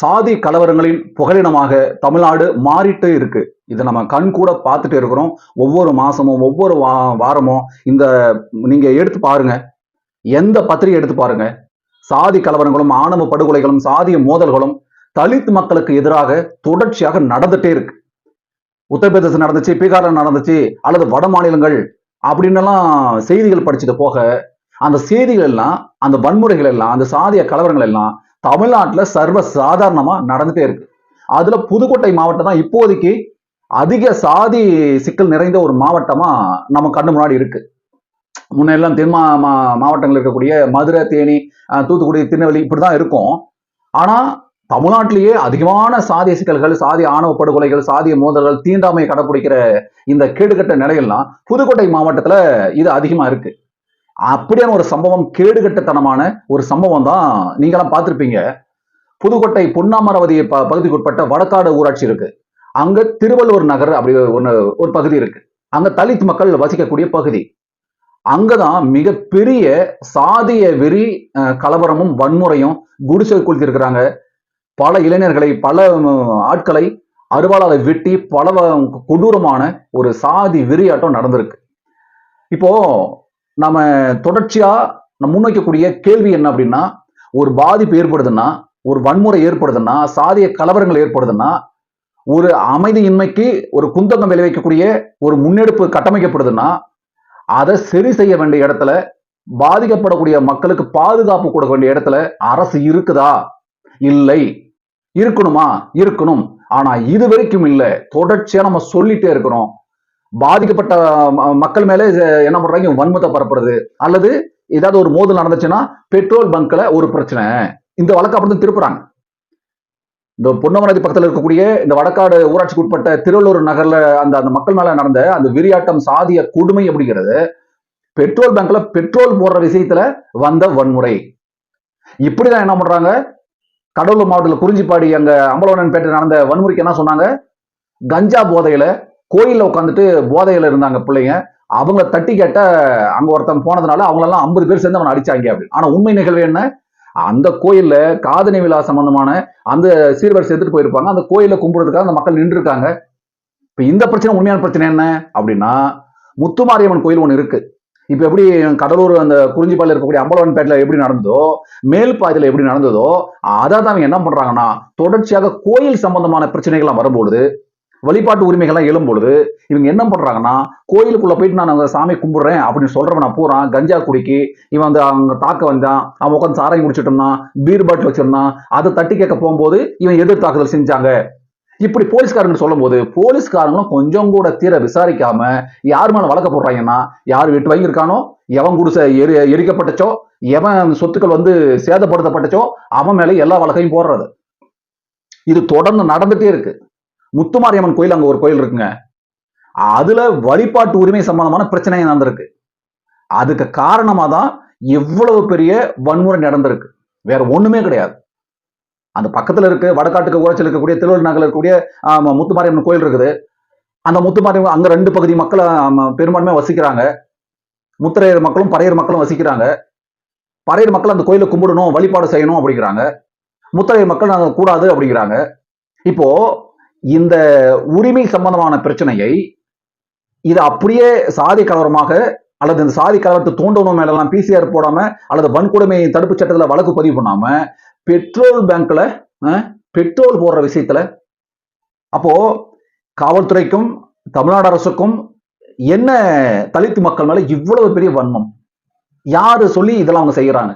சாதி கலவரங்களின் புகலிடமாக தமிழ்நாடு மாறிட்டு இருக்கு. இதை நம்ம கண் கூட பார்த்துட்டு இருக்கிறோம். ஒவ்வொரு மாசமும் ஒவ்வொரு வா வாரமும் இந்த நீங்க எடுத்து பாருங்க. எந்த பத்திரிகை எடுத்து பாருங்க. சாதி கலவரங்களும் ஆணவ படுகொலைகளும் சாதிய மோதல்களும் தலித் மக்களுக்கு எதிராக தொடர்ச்சியாக நடந்துட்டே இருக்கு. உத்தரப்பிரதேசம் நடந்துச்சு பீகாரில் நடந்துச்சு அல்லது வட மாநிலங்கள் அப்படின்னு எல்லாம் செய்திகள் படிச்சது போக அந்த செய்திகள் எல்லாம் அந்த வன்முறைகள் எல்லாம் அந்த சாதிய கலவரங்கள் எல்லாம் தமிழ்நாட்டில் சர்வ சாதாரணமாக நடந்துட்டே இருக்கு. அதுல புதுக்கோட்டை மாவட்டம் தான் இப்போதைக்கு அதிக சாதி சிக்கல் நிறைந்த ஒரு மாவட்டமா நம்ம கண்ணு முன்னாடி இருக்கு. முன்னெல்லாம் தென் மா மா- மாவட்டங்கள் இருக்கக்கூடிய மதுரை தேனி தூத்துக்குடி திருநெல்வேலி இப்படிதான் இருக்கும். ஆனா தமிழ்நாட்டிலேயே அதிகமான சாதிய சிக்கல்கள் சாதிய ஆணவ படுகொலைகள் சாதிய மோதல்கள் தீண்டாமை கடைப்பிடிக்கிற இந்த கேடுகட்ட நிலையெல்லாம் புதுக்கோட்டை மாவட்டத்துல இது அதிகமா இருக்கு. அப்படியான ஒரு சம்பவம் கேடுகட்டத்தனமான ஒரு சம்பவம் தான் நீங்களாம் பார்த்திருப்பீங்க. புதுக்கோட்டை பொன்னாமரவதி ப பகுதிக்குட்பட்ட வடக்காடு ஊராட்சி இருக்கு. அங்க திருவள்ளூர் நகர் அப்படி ஒன்று ஒரு பகுதி இருக்கு. அங்க தலித் மக்கள் வசிக்கக்கூடிய பகுதி. அங்கதான் மிகப்பெரிய சாதிய வெறி கலவரமும் வன்முறையும் குடிசை கொளுத்திருக்கிறாங்க. பல இளைஞர்களை பல ஆட்களை அருவாளால வெட்டி பல கொடூரமான ஒரு சாதி வெறியாட்டம் நடந்திருக்கு. இப்போ நம்ம தொடர்ச்சியா நம்ம முன்வைக்கக்கூடிய கேள்வி என்ன அப்படின்னா ஒரு பாதிப்பு ஏற்படுதுன்னா ஒரு வன்முறை ஏற்படுதுன்னா சாதிய கலவரங்கள் ஏற்படுதுன்னா ஒரு அமைதியின்மைக்கு ஒரு குந்தகம் விளைவிக்கக்கூடிய ஒரு முன்னெடுப்பு கட்டமைக்கப்படுதுன்னா அதை சரி செய்ய வேண்டிய இடத்துல பாதிக்கப்படக்கூடிய மக்களுக்கு பாதுகாப்பு கொடுக்க வேண்டிய இடத்துல அரசு இருக்குதா? இல்லை. இருக்கணுமா? இருக்கணும். ஆனா இது வரைக்கும் இல்லை. தொடர்ச்சியா நம்ம சொல்லிட்டே இருக்கிறோம். பாதிக்கப்பட்ட மக்கள் மேலே என்ன பண்றாங்க வன்மத்தை பரப்புறது. அல்லது ஏதாவது ஒரு மோதல் நடந்துச்சுன்னா பெட்ரோல் பங்க்ல ஒரு பிரச்சனை. இந்த வழக்கு அப்படிதான் திருப்புறாங்க. இந்த பொன்னமராதி பக்கத்துல இருக்கக்கூடிய இந்த வடக்காடு ஊராட்சிக்கு உட்பட்ட திருவள்ளூர் நகர்ல அந்த அந்த மக்கள் மேல நடந்த அந்த விரியாட்டம் சாதிய கொடுமை அப்படிங்கிறது பெட்ரோல் பங்க்ல பெட்ரோல் போடுற விஷயத்துல வந்த வன்முறை. இப்படிதான் என்ன பண்றாங்க கடலூர் மாவட்டத்தில் குறிஞ்சிப்பாடி அங்க அம்பலவனன் பேட்டை நடந்த வன்முறைக்கு என்ன சொன்னாங்க கஞ்சா போதையில கோயிலில் உட்காந்துட்டு போதையில் இருந்தாங்க பிள்ளைங்க. அவங்க தட்டி கேட்ட அங்கே ஒருத்தன் போனதுனால அவங்களெல்லாம் ஐம்பது பேர் சேர்ந்து அவனை அடிச்சாங்க அப்படின்னு. ஆனால் உண்மை நிகழ்வு என்ன? அந்த கோயில்ல காதணி விழா சம்பந்தமான அந்த சீர்வரிசை எடுத்துட்டு போயிருப்பாங்க. அந்த கோயில கும்பிடுறதுக்காக அந்த மக்கள் நின்று இருக்காங்க இப்ப இந்த பிரச்சனை உண்மையான பிரச்சனை என்ன? அப்படின்னா முத்துமாரியம்மன் கோயில் ஒன்று இருக்கு. இப்ப எப்படி கடலூர் அந்த குறிஞ்சிப்பாளையில் இருக்கக்கூடிய அம்பலவன் பேட்டில் எப்படி நடந்ததோ மேல் பாதையில் எப்படி நடந்ததோ அதை தான் அவங்க என்ன பண்றாங்கன்னா தொடர்ச்சியாக கோயில் சம்பந்தமான பிரச்சனைகள்லாம் வரும்பொழுது வழிபாட்டு உரிமைகள்லாம் எழும்பொழுது இவங்க என்ன பண்றாங்கன்னா கோயிலுக்குள்ள போயிட்டு நான் அந்த சாமி கும்பிடுறேன் அப்படின்னு சொல்றவன் நான் பூரான் கஞ்சா குடிக்கி இவன் வந்து அவங்க தாக்க வந்தான் அவன் உட்காந்து சாராயம் குடிச்சிட்டு இருந்தான் பீர் பாட்டில் வச்சிருந்தான் அதை தட்டி கேட்க போகும்போது இவன் எதிர் தாக்குதல் செஞ்சாங்க. இப்படி போலீஸ்காரங்க சொல்லும்போது போலீஸ்காரங்களும் கொஞ்சம் கூட தீர விசாரிக்காம யார் மேல வழக்க போடுறாங்கன்னா யார் வீட்டு வாங்கியிருக்கானோ எவன் குடிசை எரி எரிக்கப்பட்டச்சோ எவன் சொத்துக்கள் வந்து சேதப்படுத்தப்பட்டச்சோ அவன் மேல எல்லா வழக்கையும் போடுறது. இது தொடர்ந்து நடந்துட்டே இருக்கு. முத்துமாரியம்மன் கோயில் அங்க ஒரு கோயில் இருக்குங்க. அதுல வழிபாட்டு உரிமை சம்பந்தமான பிரச்சனை நடந்திருக்கு. அதுக்கு காரணமா தான் எவ்வளவு பெரிய வன்முறை நடந்திருக்கு. வேற ஒண்ணுமே கிடையாது. அந்த பக்கத்துல இருக்கு வடக்காட்டுக்கு உரைச்சல் இருக்கக்கூடிய திருவள்ளூர் நகரில் இருக்கக்கூடிய முத்துமாரியம்மன் கோயில் இருக்குது. அந்த முத்துமாரியம்மன் அங்க ரெண்டு பகுதி மக்கள் ஆமா, பெரும்பான்மையா வசிக்கிறாங்க. முத்திரையர் மக்களும் பறையர் மக்களும் வசிக்கிறாங்க. பறையர் மக்கள் அந்த கோயிலை கும்பிடணும் வழிபாடு செய்யணும் அப்படிங்கிறாங்க. முத்திரையர் மக்கள் நாங்க கூடாது அப்படிங்கிறாங்க. இப்போ இந்த உரிமை சம்பந்தமான பிரச்சனையை இது அப்படியே சாதி கலவரமாக அல்லது இந்த சாதி கலவரத்தை தூண்டணும் மேலெல்லாம் பிசிஆர் போடாம அல்லது வன்கொடுமை தடுப்பு சட்டத்தில் வழக்கு பதிவு பண்ணாம பெட்ரோல் பேங்க்ல பெட்ரோல் போடுற விஷயத்துல அப்போ காவல்துறைக்கும் தமிழ்நாடு அரசுக்கும் என்ன தலித்து மக்கள் மேல இவ்வளவு பெரிய வன்மம்? யாரு சொல்லி இதெல்லாம் அவங்க செய்யறாங்க?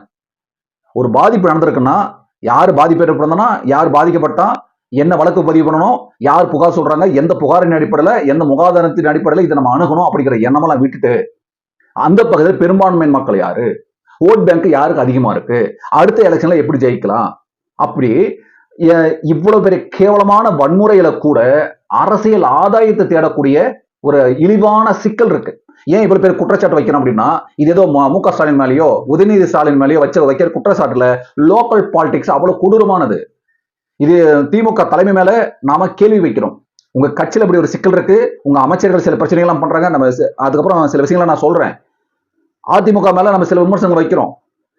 ஒரு பாதிப்பு நடந்திருக்குன்னா யார் பாதிப்பு ஏற்படுறதுன்னா யார் பாதிக்கப்பட்டா என்ன வழக்கு பதிவு பண்ணணும்? யார் புகார் சொல்றாங்க? எந்த புகாரின் அடிப்படையில் எந்த முகாதாரத்தின் அடிப்படையில் இதை நம்ம அணுகணும் அப்படிங்கிற எண்ணமெல்லாம் விட்டுட்டு அந்த பகுதியில் பெரும்பான்மை மக்கள் யாரு? ஓட் பேங்க் யாருக்கு அதிகமா இருக்கு? அடுத்த எலெக்ஷன்ல எப்படி ஜெயிக்கலாம்? அப்படி இவ்வளவு பெரிய கேவலமான வன்முறையில கூட அரசியல் ஆதாயத்தை தேடக்கூடிய ஒரு இழிவான சிக்கல் இருக்கு. ஏன் இவ்வளவு பேர் குற்றச்சாட்டு வைக்கணும் அப்படின்னா இது ஏதோ மு க ஸ்டாலின் மேலேயோ உதயநிதி ஸ்டாலின் மேலேயோ வச்ச வைக்கிற குற்றச்சாட்டுல லோக்கல் பாலிடிக்ஸ் அவ்வளவு கொடூரமானது. இது திமுக தலைமை மேல நாம கேள்வி வைக்கிறோம். உங்க கட்சியில இப்படி ஒரு சிக்கல் இருக்கு. உங்க அமைச்சர்கள் சில பிரச்சனைகள்லாம் பண்றாங்க. நம்ம அதுக்கப்புறம் சில விஷயங்களை நான் சொல்றேன். அதிமுக மேல நம்ம சில விமர்சனங்கள் வைக்கிறோம்.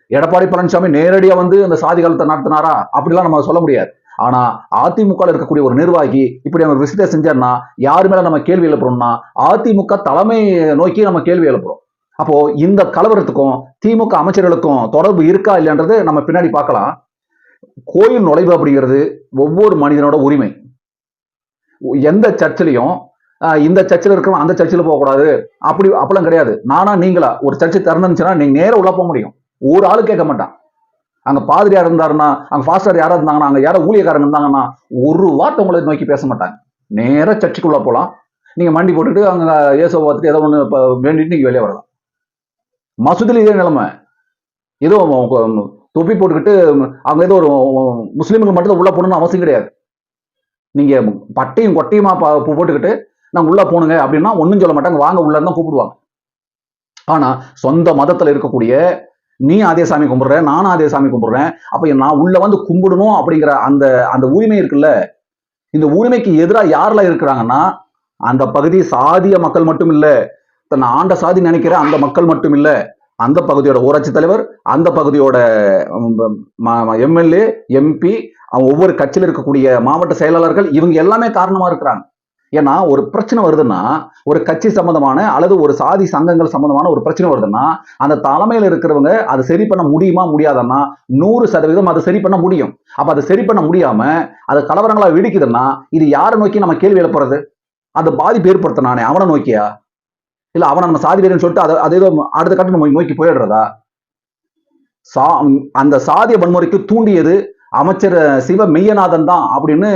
எடப்பாடி பழனிசாமி நேரடியா வந்து அந்த சாதி காலத்தை நடத்தினாரா? அப்படிலாம் நம்ம சொல்ல முடியாது. ஆனா அதிமுக இருக்கக்கூடிய ஒரு நிர்வாகி இப்படி அவங்க விஷயத்தை செஞ்சாருன்னா யாரு மேல நம்ம கேள்வி எழுப்புறோம்னா அதிமுக தலைமை நோக்கி நம்ம கேள்வி எழுப்புறோம். அப்போ இந்த கலவரத்துக்கும் திமுக அமைச்சர்களுக்கும் தொடர்பு இருக்கா இல்லைன்றது நம்ம பின்னாடி பார்க்கலாம். கோயில் நுழைவு அப்படிங்கிறது ஒவ்வொரு மனிதனோட உரிமை. எந்த சர்ச்சிலையும் ஆஹ், இந்த சர்ச்சில் இருக்கிறவன் அந்த சர்ச்சில் போகக்கூடாது. அப்படி அப்பெல்லாம் கிடையாது. நானா நீங்களா? ஒரு சர்ச்சை திறந்துச்சுன்னா நீங்க நேரம் உள்ள போக முடியும். ஒரு ஆளு கேட்க மாட்டான். அங்க பாதிரியார் இருந்தாருன்னா அங்க ஃபாஸ்டர் யாரா இருந்தாங்கன்னா அங்க யாரோ ஊழியக்காரங்க இருந்தாங்கன்னா ஒரு வார்த்தை உங்களை நோக்கி பேச மாட்டாங்க. நேரா சர்ச்சுக்குள்ள போலாம் நீங்க மண்டி போட்டுட்டு அங்க ஏசோ பார்த்துட்டு ஏதோ ஒன்று வேண்டிட்டு நீங்க வெளியே வரலாம். மசூதியில் இதே நிலைமை. ஏதோ தொப்பி போட்டுக்கிட்டு அவங்க ஏதோ ஒரு முஸ்லீம்கள் மட்டும் தான் உள்ள போகணும்னு அவசியம் கிடையாது. நீங்க பட்டையும் கொட்டையுமா போட்டுக்கிட்டு நாங்கள் உள்ள போனுங்க அப்படின்னா ஒன்றும் சொல்ல மாட்டாங்க. வாங்க உள்ள தான் கூப்பிடுவாங்க. ஆனா சொந்த மதத்துல இருக்கக்கூடிய நீ அதே சாமி கும்பிடுற நானும் அதே சாமி கும்பிடுறேன் அப்ப நான் உள்ள வந்து கும்பிடணும் அப்படிங்கிற அந்த அந்த உரிமை இருக்குல்ல? இந்த உரிமைக்கு எதிராக யாரெல்லாம் இருக்கிறாங்கன்னா அந்த பகுதி சாதிய மக்கள் மட்டும் இல்லை. தன்னை ஆண்ட சாதி நினைக்கிற அந்த மக்கள் மட்டும் இல்லை. அந்த பகுதியோட ஊராட்சி தலைவர் அந்த பகுதியோட எம்எல்ஏ எம்பி ஒவ்வொரு கட்சியில் இருக்கக்கூடிய மாவட்ட செயலாளர்கள் இவங்க எல்லாமே காரணமா இருக்கிறாங்க. ஏன்னா ஒரு பிரச்சனை வருதுன்னா ஒரு கட்சி சம்பந்தமான அல்லது ஒரு சாதி சங்கங்கள் சம்பந்தமான ஒரு பிரச்சனை வருதுன்னா அந்த தலைமையில் இருக்கிறவங்க அதை சரி பண்ண முடியுமா முடியாதன்னா நூறு சதவீதம் அதை சரி பண்ண முடியும். அப்ப அதை சரி பண்ண முடியாம அது கலவரங்களா வெடிக்குதுன்னா இது யாரை நோக்கி நம்ம கேள்வி எழுப்புறது? அந்த பாதிப்பு ஏற்படுத்தினானே அவனை நோக்கியா? இல்ல அவனை நம்ம சாதி வேறுன்னு சொல்லிட்டு அதை அதே அடுத்த கட்டம் நம்ம நோக்கி போயிடுறதா? சா அந்த சாதிய வன்முறைக்கு தூண்டியது அமைச்சர் சிவ மெய்யநாதன் தான் அப்படின்னு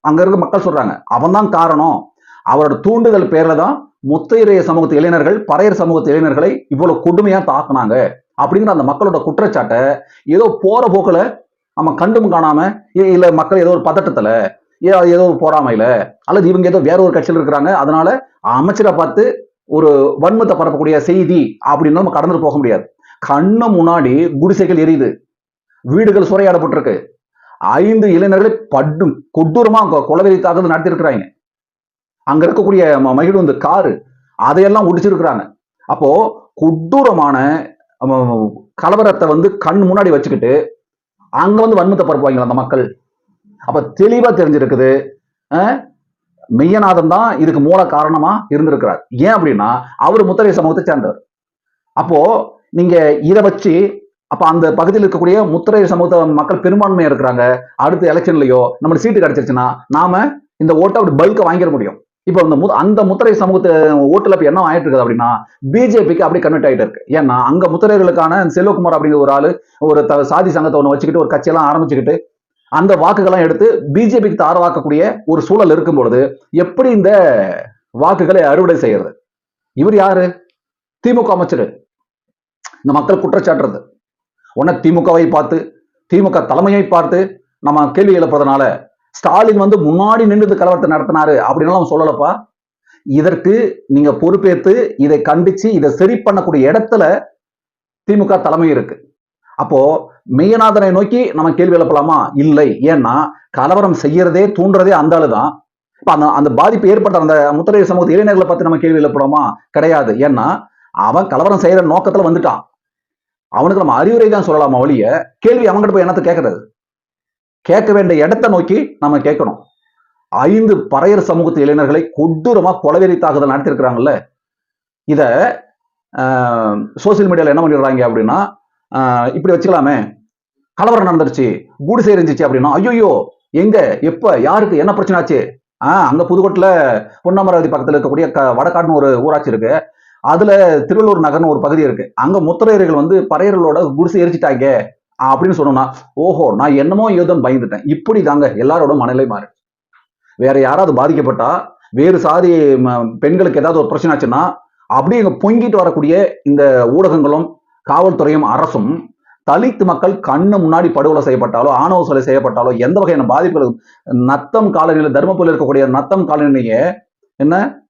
அங்க இருக்க மக்கள் சொல்றாங்க. அவன் தான் காரணம். அவரோட தூண்டுதல் பேர்ல தான் முத்தையரைய சமூகத்து இளைஞர்கள் பறையர் சமூகத்து இளைஞர்களை இவ்வளவு கொடுமையா தாக்குனாங்க. அப்படிங்கிற அந்த மக்களோட குற்றச்சாட்டை ஏதோ போற போக்குல நம்ம கண்டும் காணாம இல்ல மக்கள் ஏதோ ஒரு பதட்டத்துல ஏ- ஏதோ ஒரு போறாமையில அல்லது இவங்க ஏதோ வேற ஒரு கட்சியில் இருக்கிறாங்க அதனால அமைச்சரை பார்த்து ஒரு வன்மத்தை பரப்பக்கூடிய செய்தி அப்படின்னு நம்ம கடந்து போக முடியாது. கண்ணு முன்னாடி குடிசைகள் எரியுது. வீடுகள் சூறையாடப்பட்டிருக்கு ஐந்து இளைஞர்களை படும் கொடூரமா கொ- கொலவெறி தாக்குதல் நடத்தியிருக்கிறாங்க. அங்க இருக்கக்கூடிய ம- மகிழுந்து காரு. அதையெல்லாம் ஒடிச்சிருக்கிறாங்க. அப்போ கொடூரமான கலவரத்தை வந்து கண் முன்னாடி வச்சுக்கிட்டு அங்க வந்து வன்மத்தை பரப்புவாங்க அந்த மக்கள்? அப்ப தெளிவா தெரிஞ்சிருக்குது. மெய்யநாதன் தான் இதுக்கு மூல காரணமா இருந்திருக்கிறார். ஏன் அப்படின்னா அவர் முத்தரை சமூகத்தை சேர்ந்தவர். அப்போ நீங்க இதை வச்சு அப்ப அந்த பகுதியில் இருக்கக்கூடிய முத்திரை சமூக மக்கள் பெரும்பான்மையா இருக்கிறாங்க. அடுத்த எலெக்ஷன்லயோ நம்மளுக்கு சீட்டு கிடைச்சிருச்சுன்னா நாம இந்த ஓட்டை அப்படி பல்க வாங்கிட முடியும். இப்போ அந்த மு- அந்த முத்திரை சமூகத்து ஓட்டுல இப்ப என்ன ஆயிட்டு இருக்குது அப்படின்னா பிஜேபிக்கு அப்படி கன்வெர்ட் ஆயிட்டு இருக்கு. ஏன்னா அங்க முத்திரைகளுக்கான செல்வகுமார் அப்படிங்கிற ஒரு ஆளு ஒரு சாதி சங்கத்தை ஒன்று வச்சுக்கிட்டு ஒரு கட்சியெல்லாம் ஆரம்பிச்சுக்கிட்டு அந்த வாக்குகள்லாம் எடுத்து பிஜேபிக்கு தாரவாக்கக்கூடிய ஒரு சூழல் இருக்கும் பொழுது எப்படி இந்த வாக்குகளை அறுவடை செய்யறது? இவர் யாரு? திமுக அமைச்சர். இந்த மக்கள் குற்றச்சாட்டுறது உடனே திமுகவை பார்த்து திமுக தலைமையை பார்த்து நம்ம கேள்வி எழுப்புறதுனால ஸ்டாலின் வந்து முன்னாடி நின்று கலவரத்தை நடத்தினாரு அப்படின்னு சொல்லலப்பா. இதற்கு நீங்க பொறுப்பேற்று இதை கண்டிச்சு இதை சரி பண்ணக்கூடிய இடத்துல திமுக தலைமை இருக்கு. அப்போ மெய்யநாதனை நோக்கி நம்ம கேள்வி எழுப்பலாமா? இல்லை. ஏன்னா கலவரம் செய்யறதே தூண்டுறதே அந்த ஆளு தான் இப்ப அந்த அந்த பாதிப்பு ஏற்பட்ட அந்த முத்திரை சமூக இளைஞர்களை பத்தி நம்ம கேள்வி எழுப்பலாமா கிடையாது. ஏன்னா அவன் கலவரம் செய்யற நோக்கத்துல வந்துட்டான். அவனுக்கு நம்ம அறிவுரை தான் சொல்லலாமா ஒழிய கேள்வி அவங்ககிட்ட போய் என்னத்த கேட்கறது கேட்க வேண்டிய இடத்த நோக்கி நம்ம கேட்கணும். ஐந்து பறையர் சமூகத்து இளைஞர்களை கொடூரமா கொலவெறி தாக்குதல் நடத்திருக்கிறாங்கல்ல இத சோசியல் மீடியால என்ன பண்ணிடுறாங்க அப்படின்னா இப்படி வச்சுக்கலாமே. கலவரம் நடந்துருச்சு. கூடு எரிஞ்சிச்சு அப்படின்னா ஐயோயோ எங்க எப்ப யாருக்கு என்ன பிரச்சனை ஆச்சு? ஆஹ் அங்க புதுக்கோட்டில் பொன்னமராவதி பக்கத்துல இருக்கக்கூடிய க- வடகாடுன்னு ஒரு ஊராட்சி இருக்கு. அதுல திருவள்ளூர் நகர்னு ஒரு பகுதி இருக்கு. அங்க முத்திரையர்கள் வந்து பறையர்களோட குடிசை எரிச்சிட்டாங்க அப்படின்னு சொன்னோம்னா ஓஹோ நான் என்னமோ ஏதோன்னு பயந்துட்டேன். இப்படி தாங்க எல்லாரோட மனநிலை மாறு. வேற யாராவது பாதிக்கப்பட்டா வேறு சாதி பெண்களுக்கு ஏதாவது ஒரு பிரச்சனை ஆச்சுன்னா அப்படியே இங்க பொங்கிட்டு வரக்கூடிய இந்த ஊடகங்களும் காவல்துறையும் அரசும் தலித் மக்கள் கண்ணு முன்னாடி படுகொலை செய்யப்பட்டாலோ ஆணவ கொலை செய்யப்பட்டாலோ எந்த வகையான பாதிப்புகள் நத்தம் காலனியில் தர்மபுரியில் இருக்கக்கூடிய நத்தம் காலனிய என்ன?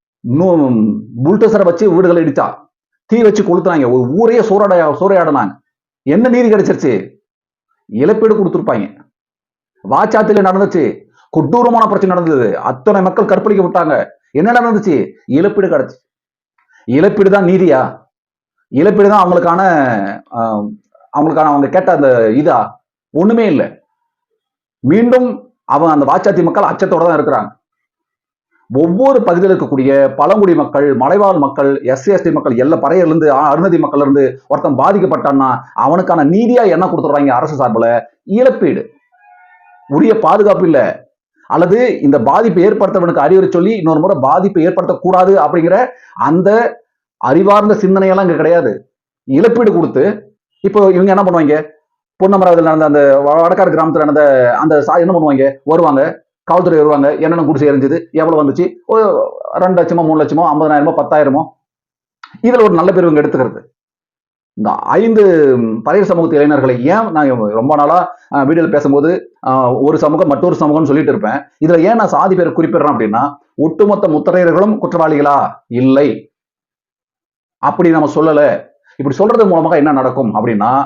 புல்டோசரை வச்சு வீடுகளை இடிச்சா தீ வச்சு கொளுத்துனாங்க. ஒரு ஊரையே சூறையாட சூறையாடினாங்க. என்ன நீதி கிடைச்சிருச்சு? இழப்பீடு கொடுத்துருப்பாங்க. வாச்சாத்தில நடந்துச்சு. கொடூரமான பிரச்சனை நடந்தது. அத்தனை மக்கள் கற்பழிக்க விட்டாங்க என்ன நடந்துச்சு? இழப்பீடு கிடைச்சு. இழப்பீடு தான் நீதியா? இழப்பீடு தான் அவங்களுக்கான ஆஹ், அவங்களுக்கான அவங்க கேட்ட அந்த இதா? ஒண்ணுமே இல்லை. மீண்டும் அவன் அந்த வாச்சாத்தி மக்கள் அச்சத்தோட தான் இருக்கிறாங்க. ஒவ்வொரு பகுதியில் இருக்கக்கூடிய பழங்குடி மக்கள் மலைவாழ் மக்கள் எஸ்சி எஸ்டி மக்கள் எல்லா பறையிலிருந்து அருணதி மக்கள்ல இருந்து ஒருத்தன் பாதிக்கப்பட்டான்னா அவனுக்கான நீதியா என்ன கொடுத்துடுறாங்க அரசு சார்பில்? இழப்பீடு. உரிய பாதுகாப்பு இல்லை. அல்லது இந்த பாதிப்பை ஏற்படுத்தவனுக்கு அறிவுரை சொல்லி இன்னொரு முறை பாதிப்பை ஏற்படுத்தக்கூடாது அப்படிங்கிற அந்த அறிவார்ந்த சிந்தனையெல்லாம் இங்க கிடையாது. இழப்பீடு கொடுத்து இப்போ இவங்க என்ன பண்ணுவாங்க? பொன்னமராவதில் நடந்த அந்த வடக்காடு கிராமத்தில் நடந்த அந்த சா என்ன பண்ணுவாங்க? வருவாங்க. காவல்துறை வருவாங்க. என்னென்ன குடிசை எரிஞ்சது? எவ்வளவு வந்துச்சு? ஒரு ரெண்டு லட்சமோ மூணு லட்சமோ ஐம்பதாயிரமோ பத்தாயிரமோ? இதுல ஒரு நல்ல பேர் இவங்க எடுத்துக்கிறது. இந்த ஐந்து பழைய சமூகத்து இளைஞர்களை ஏன் நான் ரொம்ப நாளா வீடியோவில் பேசும்போது ஒரு சமூகம் மற்றொரு சமூகம்னு சொல்லிட்டு இருப்பேன். இதுல ஏன் நான் சாதி பேர் குறிப்பிடுறேன் அப்படின்னா ஒட்டுமொத்த முத்தரையர்களும் குற்றவாளிகளா? இல்லை. அப்படி நம்ம சொல்லல. இப்படி சொல்றது மூலமாக என்ன நடக்கும் அப்படின்னா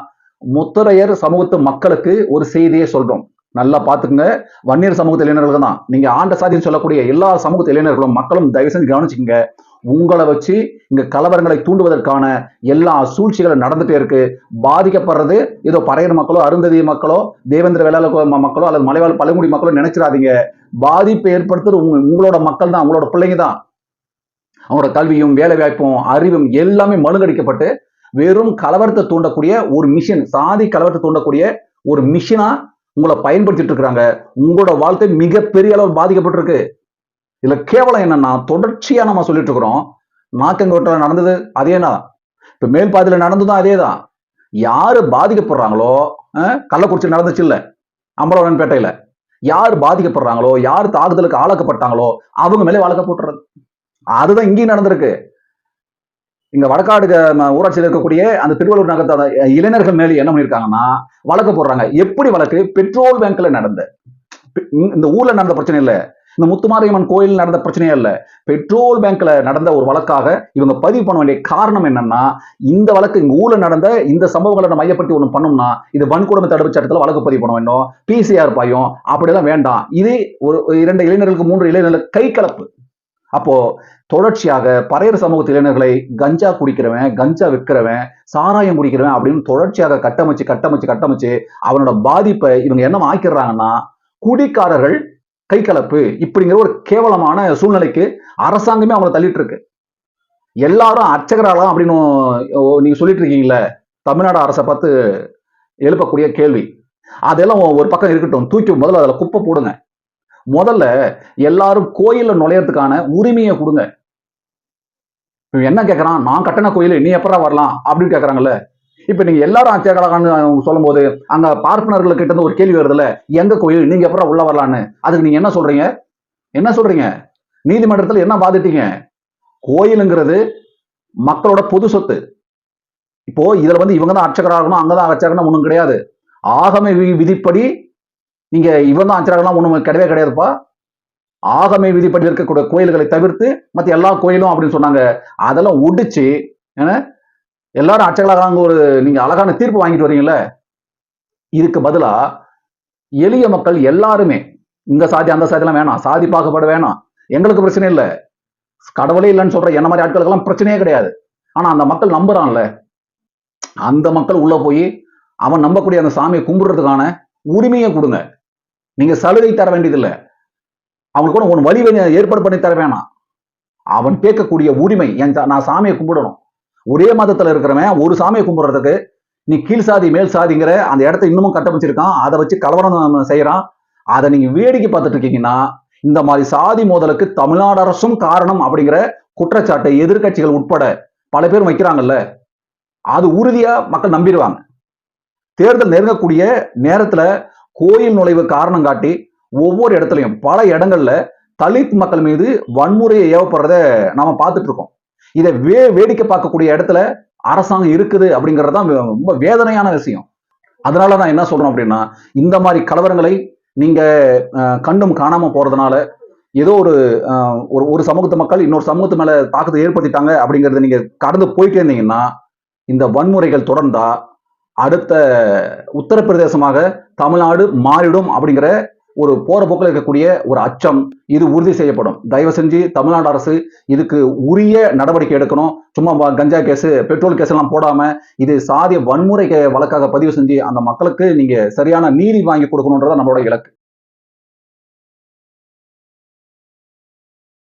முத்தரையர் சமூகத்து மக்களுக்கு ஒரு செய்தியை சொல்றோம். நல்லா பாத்துக்கங்க வன்னியர் சமூகத்து இளைஞர்கள் தான். நீங்க ஆண்ட சாதின்னு சொல்லக்கூடிய எல்லா சமூகத்து இளைஞர்களும் மக்களும் தயவு செஞ்சு கவனிச்சுக்கங்க. உங்களை வச்சு இங்க கலவரங்களை தூண்டுவதற்கான எல்லா சூழ்ச்சிகளும் நடந்துட்டே இருக்கு. பாதிக்கப்படுறது ஏதோ பறையர் மக்களோ அருந்ததி மக்களோ தேவேந்திர வேளாள மக்களோ அல்லது மலைவாழ் பழங்குடி மக்களோ நினைச்சிடாதீங்க. பாதிப்பை ஏற்படுத்துறது உங்க- உங்களோட மக்கள் தான் உங்களோட பிள்ளைங்க தான். அவங்களோட கல்வியும் வேலை வாய்ப்பும் அறிவும் எல்லாமே மழுங்கடிக்கப்பட்டு வெறும் கலவரத்தை தூண்டக்கூடிய ஒரு மிஷின் சாதி கலவரத்தை தூண்டக்கூடிய ஒரு மிஷினா உங்களை பயன்படுத்திட்டு இருக்கிறாங்க. உங்களோட வாழ்க்கை மிகப்பெரிய அளவு பாதிக்கப்பட்டிருக்கு. இதுல கேவலம் என்னன்னா தொடர்ச்சியா நம்ம சொல்லிட்டு இருக்கிறோம். நாக்கங்கோட்டில் நடந்தது அதே தான். இப்ப மேல் பாதியில நடந்ததும் அதே தான். யாரு பாதிக்கப்படுறாங்களோ அஹ், கள்ளக்குறிச்சி நடந்துச்சு இல்ல அம்பலவன்பேட்டையில யார் பாதிக்கப்படுறாங்களோ யார் தாக்குதலுக்கு ஆளாக்கப்பட்டாங்களோ அவங்க மேலே வழக்க போட்டுறது. அதுதான் இங்கேயும் நடந்திருக்கு. இங்க வடக்காடு ஊராட்சியில் இருக்கக்கூடிய அந்த திருவள்ளூர் நகரத்தோட இளைஞர்கள் மேலே என்ன பண்ணிருக்காங்கன்னா வழக்கு போடுறாங்க. எப்படி வழக்கு? பெட்ரோல் பேங்க்ல நடந்த. இந்த- ஊர்ல நடந்த பிரச்சனை இல்ல. இந்த முத்துமாரியம்மன் கோயில் நடந்த பிரச்சனையே இல்ல. பெட்ரோல் பேங்க்ல நடந்த ஒரு வழக்காக இவங்க பதிவு பண்ண வேண்டிய காரணம் என்னன்னா இந்த வழக்கு இங்க ஊர்ல நடந்த இந்த சம்பவங்களை நம்ம மையப்படுத்தி ஒண்ணு பண்ணோம்னா இது வன்கொடுமை தடுப்பு சட்டத்துல வழக்கு பதிவு பண்ண வேண்டும் பிசிஆர் பாயும். அப்படியெல்லாம் வேண்டாம். இது ஒரு ஒரு இரண்டு இளைஞர்களுக்கு மூன்று இளைஞர்களுக்கு கை கலப்பு. அப்போ தொடர்ச்சியாக பறையர் சமூகத்து இளைஞர்களை கஞ்சா குடிக்கிறவன் கஞ்சா விற்கிறவன் சாராயம் குடிக்கிறவன் அப்படின்னு தொடர்ச்சியாக கட்டமைச்சு கட்டமைச்சு கட்டமைச்சு அவனோட பாதிப்பை இவங்க என்ன ஆக்கிடுறாங்கன்னா குடிக்காரர்கள் கை கலப்பு இப்படிங்கிற ஒரு கேவலமான சூழ்நிலைக்கு அரசாங்கமே அவங்களை தள்ளிட்டு இருக்கு எல்லாரும் அர்ச்சகராலாம் அப்படின்னு ஓ, நீங்க சொல்லிட்டு இருக்கீங்களே தமிழ்நாடு அரசை பார்த்து எழுப்பக்கூடிய கேள்வி. அதெல்லாம் ஒரு பக்கம் இருக்கட்டும் தூக்கி முதல்ல அதில் குப்பை போடுங்க. முதல்ல எல்லாரும் கோயில்ல நுழையறதுக்கான உரிமையை கொடுங்க. இவன் என்ன கேட்கறான் நான் கட்டின கோயில் நீ எப்படா வரலாம்? அப்படின்னு கேட்கறாங்கல்ல இப்ப நீங்க எல்லாரும் அச்சகலான்னு சொல்லும்போது அங்க பார்ப்பனர்கள் கிட்ட இருந்து ஒரு கேள்வி வருதுல்ல எங்க கோயில்? நீங்க எப்படா உள்ள வரலான்னு அதுக்கு நீங்க என்ன சொல்றீங்க? என்ன சொல்றீங்க? நீதிமன்றத்துல என்ன பாதிட்டீங்க கோயிலுங்கிறது மக்களோட பொது சொத்து. இப்போ இதுல வந்து இவங்க தான் அர்ச்சகராகணும் அங்கதான் அர்ச்சகர்னா ஒன்றும் கிடையாது. ஆகம வி- விதிப்படி நீங்க இவன் தான் அர்ச்சகர்லாம் ஒண்ணு கிடையவே கிடையாதுப்பா. ஆகமை விதிப்படி இருக்கக்கூடிய கோயில்களை தவிர்த்து மத்த எல்லா கோயிலும் அப்படின்னு சொன்னாங்க. அதெல்லாம் ஒடிச்சு எல்லாரும் அச்சகலாக ஒரு நீங்க அழகான தீர்ப்பு வாங்கிட்டு வரீங்கல்ல? இதுக்கு பதிலா எளிய மக்கள் எல்லாருமே இந்த சாதி அந்த சாதிலாம் வேணாம் சாதி பாகுபாடு வேணாம் எங்களுக்கு பிரச்சனை இல்லை. கடவுளே இல்லைன்னு சொல்ற என்ன மாதிரி ஆட்களுக்கெல்லாம் பிரச்சனையே கிடையாது. ஆனா அந்த மக்கள் நம்புறான்ல. அந்த மக்கள் உள்ள போய் அவன் நம்பக்கூடிய அந்த சாமியை கும்பிடுறதுக்கான உரிமையை கொடுங்க. நீங்க சலுகை தர வேண்டியதில்லை. அவனுக்கு கூட உன் வழி ஏற்பாடு பண்ணி தர வேணாம். அவன் கேட்கக்கூடிய உரிமை என் நான் சாமியை கும்பிடணும். ஒரே மதத்துல இருக்கிறவன் ஒரு சாமியை கும்பிடுறதுக்கு நீ கீழ் சாதி மேல் சாதிங்கிற அந்த இடத்த இன்னமும் கட்டமைச்சிருக்கான். அதை வச்சு கலவரம் செய்யறான். அதை நீங்க வேடிக்கை பார்த்துட்டு இருக்கீங்கன்னா இந்த மாதிரி சாதி மோதலுக்கு தமிழ்நாடு அரசும் காரணம் அப்படிங்கிற குற்றச்சாட்டை எதிர்க்கட்சிகள் உட்பட பல பேர் வைக்கிறாங்கல்ல. அது உறுதியா மக்கள் நம்பிடுவாங்க. தேர்தல் நெருங்கக்கூடிய நேரத்துல கோயில் நுழைவு காரணம் காட்டி ஒவ்வொரு இடத்துலையும் பல இடங்கள்ல தலித் மக்கள் மீது வன்முறையை ஏவப்படுறத நாம பார்த்துட்டு இருக்கோம். இதை வே வேடிக்கை பார்க்கக்கூடிய இடத்துல அரசாங்கம் இருக்குது அப்படிங்கிறது தான் ரொம்ப வேதனையான விஷயம். அதனால நான் என்ன சொல்றோம் அப்படின்னா இந்த மாதிரி கலவரங்களை நீங்க கண்டும் காணாம போறதுனால ஏதோ ஒரு ஒரு ஒரு சமூகத்து மக்கள் இன்னொரு சமூகத்து மேல தாக்கத்தை ஏற்படுத்திட்டாங்க அப்படிங்கறத நீங்க கடந்து போயிட்டே இருந்தீங்கன்னா இந்த வன்முறைகள் தொடர்ந்தா அடுத்த உத்தரப்பிரதேசமாக தமிழ்நாடு மாறிடும் அப்படிங்கிற ஒரு போற போக்கில் இருக்கக்கூடிய ஒரு அச்சம் இது உறுதி செய்யப்படும். தயவு செஞ்சு தமிழ்நாடு அரசு இதுக்கு உரிய நடவடிக்கை எடுக்கணும். சும்மா கஞ்சா கேஸ் பெட்ரோல் கேஸ் எல்லாம் போடாம இது சாதிய வன்முறை வழக்காக பதிவு செஞ்சு அந்த மக்களுக்கு நீங்க சரியான நீதி வாங்கி கொடுக்கணுன்றத நம்மளோட இலக்கு.